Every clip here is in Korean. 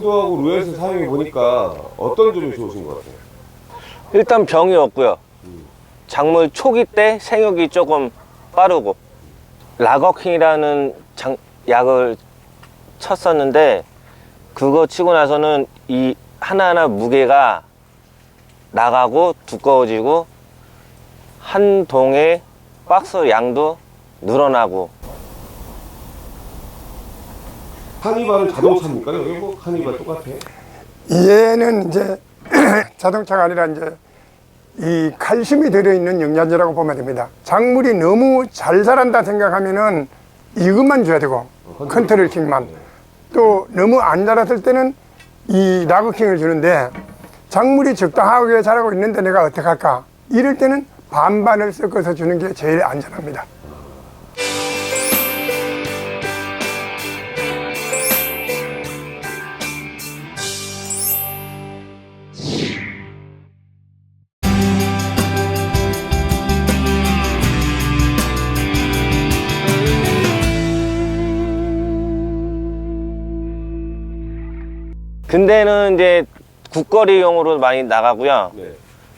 아쿠도하고 루에스 사용해 보니까 어떤 점이 좋으신 것 같아요? 일단 병이 없고요. 작물 초기 때 생육이 조금 빠르고 라거킹이라는 장- 약을 쳤었는데 그거 치고 나서는 이 하나하나 무게가 나가고 두꺼워지고 한 동에 박스 양도 늘어나고 카니발은 자동차입니까? 여기 뭐 카니발 똑같아? 얘는 이제 자동차가 아니라 이제 이 칼슘이 들어있는 영양제라고 보면 됩니다. 작물이 너무 잘 자란다 생각하면은 이것만 줘야 되고 컨트롤킹만 또 너무 안 자랐을 때는 이 라그킹을 주는데 작물이 적당하게 자라고 있는데 내가 어떻게 할까? 이럴 때는 반반을 섞어서 주는 게 제일 안전합니다. 근데는 이제 국거리용으로 많이 나가고요. 네.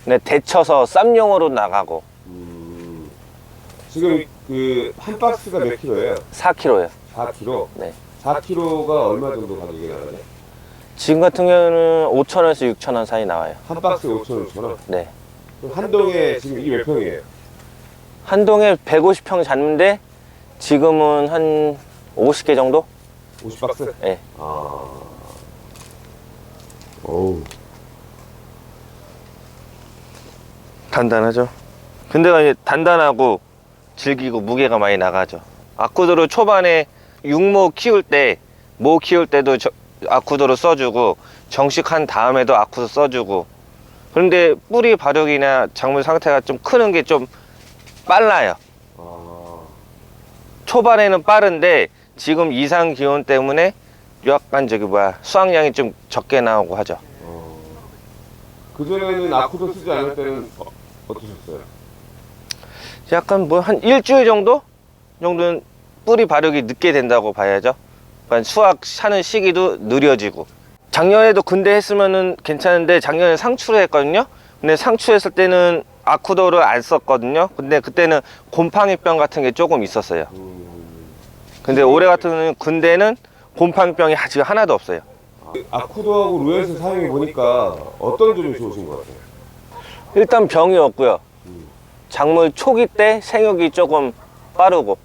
근데 데쳐서 쌈용으로 나가고 음, 지금 그 한 박스가 몇 킬로예요? 4kg요. 4킬로? 네. 4킬로가 얼마 정도 가격이 나가요? 지금 같은 경우는 5천원에서 6천원 사이 나와요. 한 박스에 5천 6천 원? 네. 그럼 한 동에 지금 이게 몇 평이에요? 한 동에 150평 잡는데 지금은 한 50개 정도? 50 박스? 네. 아. 어우. 단단하죠. 이제 단단하고 질기고 무게가 많이 나가죠. 아쿠도를 초반에 육모 키울 때, 모 키울 때도 저- 아쿠도를 써주고 정식한 다음에도 아쿠도 써주고 그런데 뿌리 발육이나 작물 상태가 좀 크는 게 좀 빨라요. 아. 초반에는 빠른데 지금 이상 기온 때문에 약간 저기 뭐야 수확량이 좀 적게 나오고 하죠. 어. 그전에는 아쿠도 쓰지 않을 때는 어, 어떠셨어요? 약간 뭐 한 일주일 정도 정도는 뿌리 발육이 늦게 된다고 봐야죠. 그러니까 수확 하는 시기도 느려지고. 작년에도 근대 했으면은 괜찮은데 작년에 상추를 했거든요. 근데 상추 했을 때는 아쿠도를 안 썼거든요. 근데 그때는 곰팡이병 같은 게 조금 있었어요. 음. 근데 올해 같은 경우는 근대는 곰팡이병이 지금 하나도 없어요. 아쿠도하고 루에스 사용해 보니까 어떤 점이 좋으신 것 같아요? 일단 병이 없고요. 작물 초기 때 생육이 조금 빠르고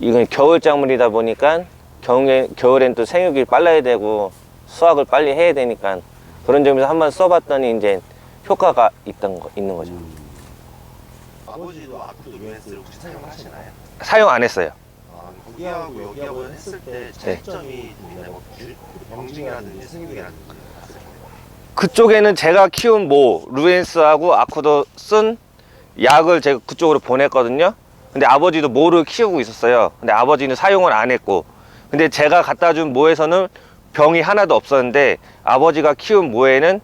이건 겨울 작물이다 보니까 겨울에, 겨울엔 또 생육이 빨라야 되고 수확을 빨리 해야 되니까 그런 점에서 한번 써봤더니 이제 효과가 있던 거, 있는 거죠. 아버지도 아쿠도 루엔스를 혹시 사용하시나요? 사용 안 했어요. 아, 거기하고 여기하고 했을 때 차이점이 좀 있나요? 뭐 유- 병증이라든지 생육이라든지 봤을 때. 그쪽에는 제가 키운 모 루엔스하고 아쿠도 쓴 약을 제가 그쪽으로 보냈거든요. 근데 아버지도 모를 키우고 있었어요. 근데 아버지는 사용을 안 했고, 근데 제가 갖다 준 모에서는 병이 하나도 없었는데 아버지가 키운 모에는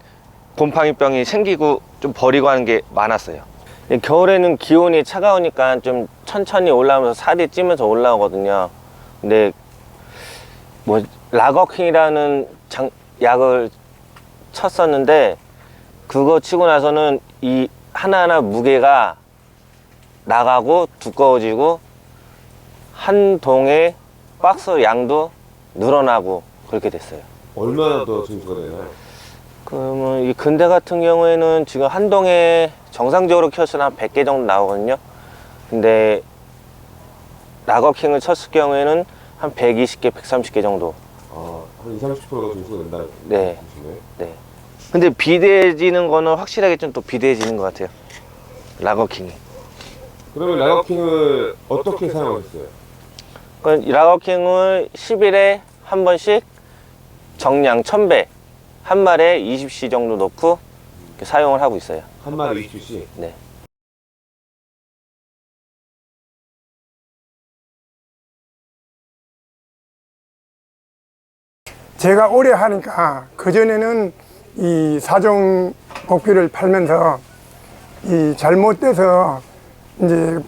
곰팡이병이 생기고 좀 버리고 하는 게 많았어요. 겨울에는 기온이 차가우니까 좀 천천히 올라오면서 살이 찌면서 올라오거든요. 근데 뭐 라거킹이라는 장- 약을 쳤었는데 그거 치고 나서는 이 하나하나 무게가 나가고 두꺼워지고 한 동에 박스 양도 늘어나고 그렇게 됐어요. 얼마나 더 증수가 되나요? 그러면 이 근대 같은 경우에는 지금 한 동에 정상적으로 한 100개 정도 나오거든요. 근데 라거킹을 쳤을 경우에는 한 120개, 130개 정도. 아, 한 20, 30%가 증수가 된다. 네. 보시네. 네. 근데 비대해지는 거는 확실하게 좀 또 비대해지는 것 같아요. 라거킹이. 그러면 라거킹을 어떻게 사용하셨어요? 그러니까 이 라거킹을 10일에 한 번씩 정량 1000배 한 말에 20시 정도 넣고 이렇게 사용을 하고 있어요. 한 마리 20주씩? 네. 제가 오래 하니까 그전에는 이 사종 복귀를 팔면서 이 잘못돼서 이제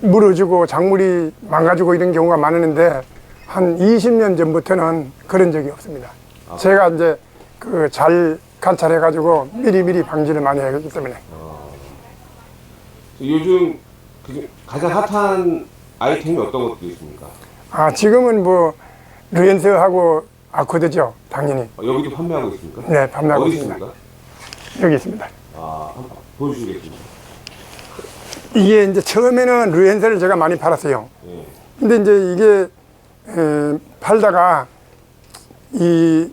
물어주고 작물이 망가지고 이런 경우가 많았는데 한 20년 전부터는 그런 적이 없습니다. 제가 이제 그 잘 관찰해가지고 미리미리 방지를 많이 하기 때문에 요즘 그 가장 핫한 아이템이 어떤 것들이 있습니까? 아 지금은 뭐 루엔스하고 아코드죠 당연히 어, 여기도 판매하고 있습니까? 네 판매하고 어디 있습니다 있습니까? 여기 있습니다 아, 한번 보여주시겠습니까? 이게 이제 처음에는 루엔스를 제가 많이 팔았어요 예. 근데 이제 이게 에, 팔다가 이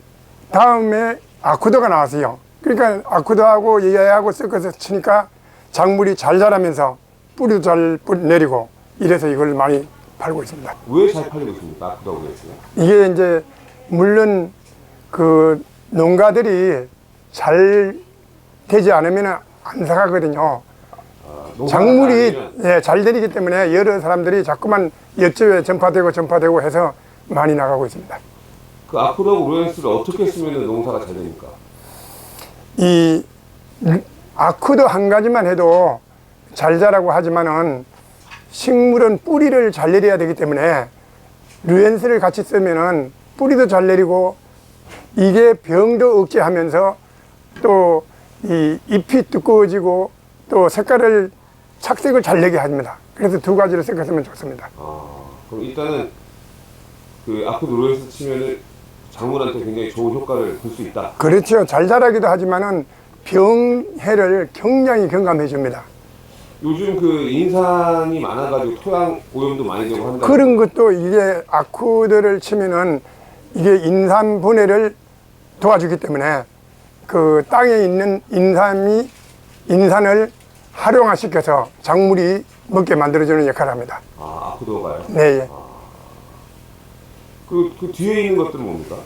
다음에 아쿠도가 나왔어요. 그러니까 아쿠도하고 얘하고 섞어서 치니까 작물이 잘 자라면서 뿌리도 잘 내리고 이래서 이걸 많이 팔고 있습니다. 왜 잘 팔리고 있습니까? 아프다고 그랬어요. 이게 이제 물론 그 농가들이 잘 되지 않으면 안 사가거든요. 아, 작물이 예, 잘 되기 때문에 여러 사람들이 자꾸만 옆집에 전파되고 전파되고 해서 많이 나가고 있습니다. 그 아프다고 로렌스를 어떻게 쓰면 농사가 잘 됩니까? 이 아쿠도 한 가지만 해도 잘 자라고 하지만은 식물은 뿌리를 잘 내려야 되기 때문에 류엔스를 같이 쓰면은 뿌리도 잘 내리고 이게 병도 억제하면서 또 이 잎이 두꺼워지고 또 색깔을 착색을 잘 내게 합니다. 그래서 두 가지를 섞었으면 좋습니다. 아, 그럼 일단은 그 아프도 로렌스 치면은 작물한테 굉장히 좋은 효과를 볼 수 있다. 그렇죠. 잘 자라기도 하지만은 병해를 굉장히 경감해 줍니다. 요즘 그 인산이 많아가지고 토양 오염도 많이 되고 한다. 그런 것도 이게 아쿠드를 치면은 이게 인삼 분해를 도와주기 때문에 그 땅에 있는 인삼이 인산을 활용화시켜서 작물이 먹게 만들어주는 역할을 합니다. 아, 아프도가요. 네, 예. 그, 그 뒤에 있는 것들은 뭡니까?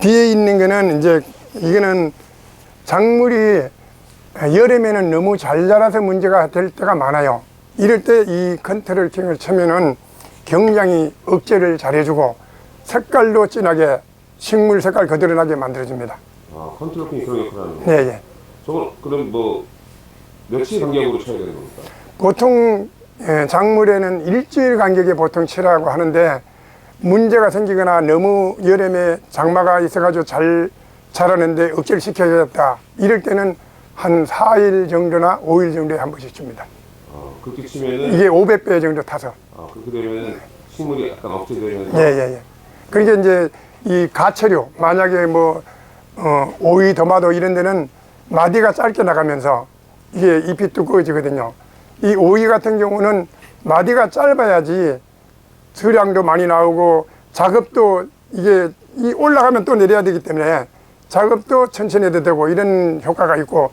뒤에 있는 거는 이제 이거는 작물이 여름에는 너무 잘 자라서 문제가 될 때가 많아요. 이럴 때 이 컨트롤 킹을 치면은 굉장히 억제를 잘해주고 색깔도 진하게 식물 색깔 그대로 나게 만들어줍니다. 아, 컨트롤핑이 그런 역할을 하는 거예요. 네, 예. 저건 그럼 뭐 며칠 간격으로 쳐야 되는 겁니까? 보통 예, 작물에는 일주일 간격에 보통 치라고 하는데 문제가 생기거나 너무 여름에 장마가 있어가지고 잘 자라는데 억제를 시켜야겠다. 이럴 때는 한 4일 정도나 5일 정도에 한 번씩 줍니다. 아, 그렇게 치면은 이게 500배 정도 타서. 아, 그렇게 되면은 식물이 약간 억제되면서 예, 예, 예. 그러니까 이제 이 가처류, 만약에 뭐, 어, 오이, 도마도 이런 데는 마디가 짧게 나가면서 이게 잎이 두꺼워지거든요. 이 오이 같은 경우는 마디가 짧아야지 수량도 많이 나오고 작업도 이게 이 올라가면 또 내려야 되기 때문에 작업도 천천히 해도 되고 이런 효과가 있고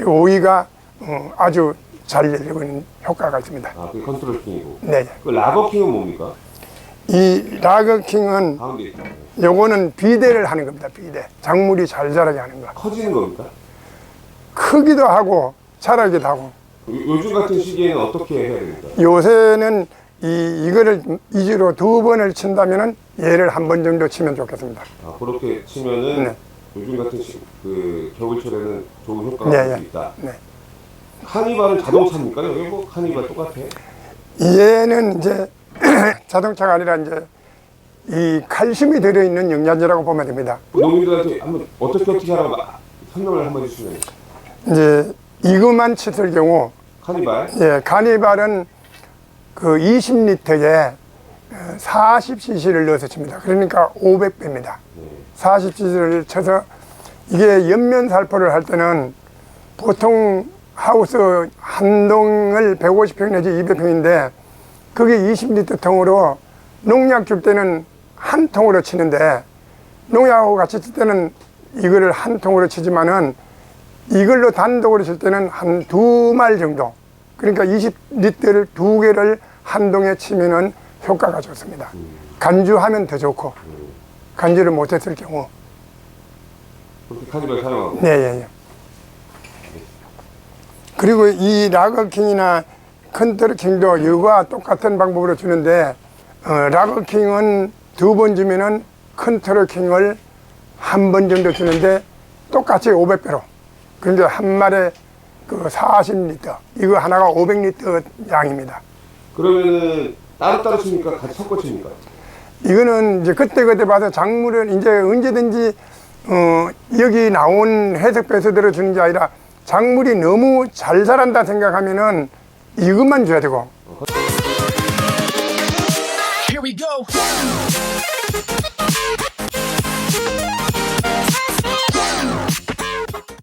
이 오이가 어, 아주 잘 열리고 있는 효과가 있습니다. 아, 그게 컨트롤핑이고. 네. 그 라거 킹은 뭡니까? 이 라거킹은 가운데. 요거는 비대를 하는 겁니다. 비대. 작물이 잘 자라게 하는 거. 커지는 겁니까? 크기도 하고 자라기도 하고. 요, 요즘 같은 시기에는 어떻게 해야 됩니까? 요새는 이 이거를 이주로 두 번을 친다면은 얘를 한 번 정도 치면 좋겠습니다. 아, 그렇게 치면은 네. 요즘 같은 시, 그 겨울철에는 좋은 효과가 네, 볼수 네. 있다. 네. 카니발은 자동차입니까? 여기 뭐 카니발 똑같아? 얘는 이제 자동차가 아니라 이제 이 칼슘이 들어있는 영양제라고 보면 됩니다. 농민들한테 한번 어떻게 어떻게 하라고 마- 설명을 한번 해주시면 이제 이것만 쳤을 경우 카니발 예, 카니발은 그 20리터에 40cc를 넣어서 칩니다. 그러니까 500배입니다. 네. 40cc를 쳐서 이게 옆면 살포를 할 때는 보통 하우스 한 동을 150평 내지 200평인데 그게 20리터 통으로 농약 줄 때는 한 통으로 치는데 농약하고 같이 칠 때는 이거를 한 통으로 치지만은 이걸로 단독으로 칠 때는 한 두 말 정도. 그러니까 20리터를 두 개를 한 동에 치면은 효과가 좋습니다. 간주하면 더 좋고, 간주를 못했을 경우. 카니발 사용하고 네, 예, 예. 그리고 이 라거킹이나 컨트롤킹도 이거와 똑같은 방법으로 주는데, 어, 라거킹은 두 번 주면은 컨트롤킹을 한 번 정도 주는데 똑같이 500배로. 그런데 한 마리에 그 40리터 이거 하나가 500리터 양입니다. 그러면 따로따로 칩니까? 같이 섞어 칩니까? 이거는 이제 그때그때 봐서 작물을 이제 언제든지 어, 여기 나온 해석 배수대로 주는 게 아니라 작물이 너무 잘 자란다 생각하면은 이것만 줘야 되고. Here we go.